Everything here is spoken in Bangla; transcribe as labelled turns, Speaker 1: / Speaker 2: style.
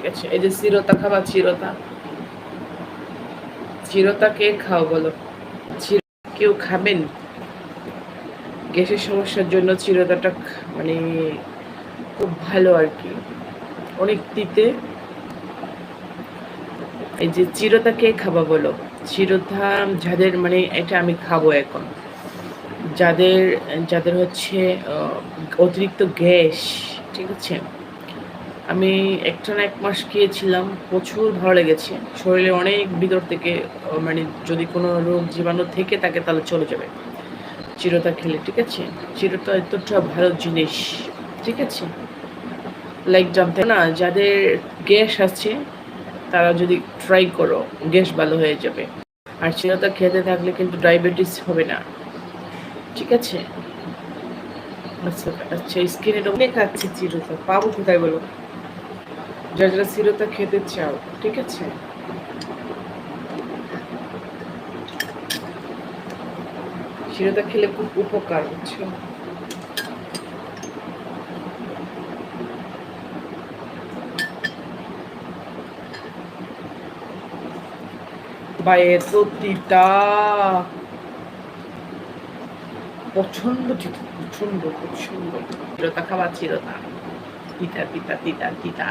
Speaker 1: ঠিক আছে? এই যে চিরতা খাবা, চিরতা। চিরতা কে খাও বলো? কেউ খাবেন? গ্যাসের সমস্যার জন্য চিরতাটা মানে খুব ভালো আর কি। অনেক তিতে। এই যে চিরতা কে খাবা বলো? চিরতা যাদের মানে এটা আমি খাব এখন। যাদের যাদের হচ্ছে অতিরিক্ত গ্যাস, ঠিক আছে? আমি একটা না এক মাস খেয়েছিলাম প্রচুর ভালো লেগেছে। শরীরে অনেক ভিতর থেকে মানে যদি কোনো রোগ জীবাণু থেকে থাকে তাহলে চলে যাবে। চিরতা খেলে, ঠিক আছে? চিরতা এতটা ভালো জিনিস, ঠিক আছে? লাইক জানতে না, যাদের গ্যাস আছে, তারা যদি ট্রাই করো, গ্যাস ভালো হয়ে যাবে। আর চিরতা খেতে থাকলে কিন্তু ডায়াবেটিস হবে না। ঠিক আছে? আচ্ছা আচ্ছা স্কিনে অনেক আছে চিরতা, পাবো কোথায় বলো? যারা যারা চিরতা খেতে চাও, ঠিক আছে? চিরতা খেলে খুব উপকার, বুঝছ? বা এত তিতা প্রচণ্ড প্রচণ্ড প্রচণ্ড চিরতা খাওয়া চিরতা তিতা তিতা তিতা তিতা।